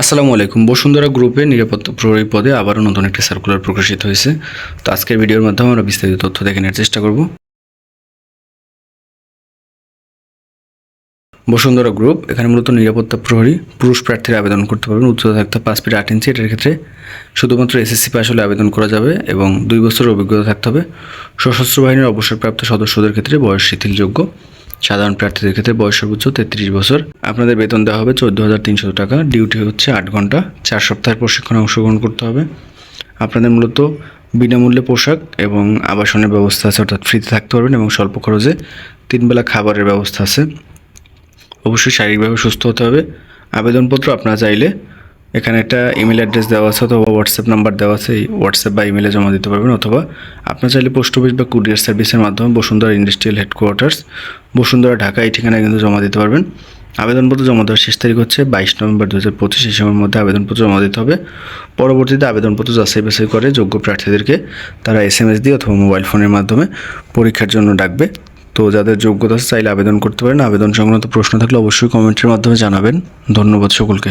আসসালামু আলাইকুম। বসুন্ধরা গ্রুপে নিরাপত্তা প্রহরী পদে আবারও নতুন একটি সার্কুলার প্রকাশিত হয়েছে। তো আজকের ভিডিওর মাধ্যমে আমরা বিস্তারিত তথ্য দেখে নেওয়ার চেষ্টা করব। বসুন্ধরা গ্রুপ এখানে মূলত নিরাপত্তা প্রহরী পুরুষ প্রার্থীরা আবেদন করতে পারবেন। উচ্চতা থাকতে পাঁচ ফিট আট ইঞ্চি, এটার ক্ষেত্রে শুধুমাত্র এসএসসি পাস হলে আবেদন করা যাবে এবং দুই বছরের অভিজ্ঞতা থাকতে হবে। সশস্ত্র বাহিনীর অবসরপ্রাপ্ত সদস্যদের ক্ষেত্রে বয়স শিথিলযোগ্য। সাধারণ প্রার্থীদের ক্ষেত্রে বয়স সর্বোচ্চ তেত্রিশ বছর। আপনাদের বেতন দেওয়া হবে চোদ্দ হাজার তিনশো টাকা। ডিউটি হচ্ছে আট ঘণ্টা। চার সপ্তাহের প্রশিক্ষণে অংশগ্রহণ করতে হবে। আপনাদের মূলত বিনামূল্যে পোশাক এবং আবাসনের ব্যবস্থা আছে, অর্থাৎ ফ্রিতে থাকতে পারবেন এবং স্বল্প খরচে তিনবেলা খাবারের ব্যবস্থা আছে। অবশ্যই শারীরিকভাবে সুস্থ হতে হবে। আবেদনপত্র আপনারা চাইলে এখানে একটা ইমেল অ্যাড্রেস দেওয়া আছে অথবা হোয়াটসঅ্যাপ নাম্বার দেওয়া আছে, এই হোয়াটসঅ্যাপ বা ইমেলে জমা দিতে পারবেন অথবা আপনার চাইলে পোস্ট অফিস বা কুরিয়ার সার্ভিসের মাধ্যমে বসুন্ধরা ইন্ডাস্ট্রিয়াল হেডকোয়ার্টার্স বসুন্ধরা ঢাকা, এই ঠিকানায় কিন্তু জমা দিতে পারবেন। আবেদনপত্র জমা দেওয়ার শেষ তারিখ হচ্ছে বাইশ নভেম্বর দু হাজার পঁচিশ সময়ের মধ্যে আবেদনপত্র জমা দিতে হবে। পরবর্তীতে আবেদনপত্র যাচাই বাছাই করে যোগ্য প্রার্থীদেরকে তারা এস এম এস দিয়ে অথবা মোবাইল ফোনের মাধ্যমে পরীক্ষার জন্য ডাকবে। তো যাদের যোগ্যতা আছে, চাইলে আবেদন করতে পারেন। আবেদন সংক্রান্ত প্রশ্ন থাকলে অবশ্যই কমেন্টের মাধ্যমে জানাবেন। ধন্যবাদ সকলকে।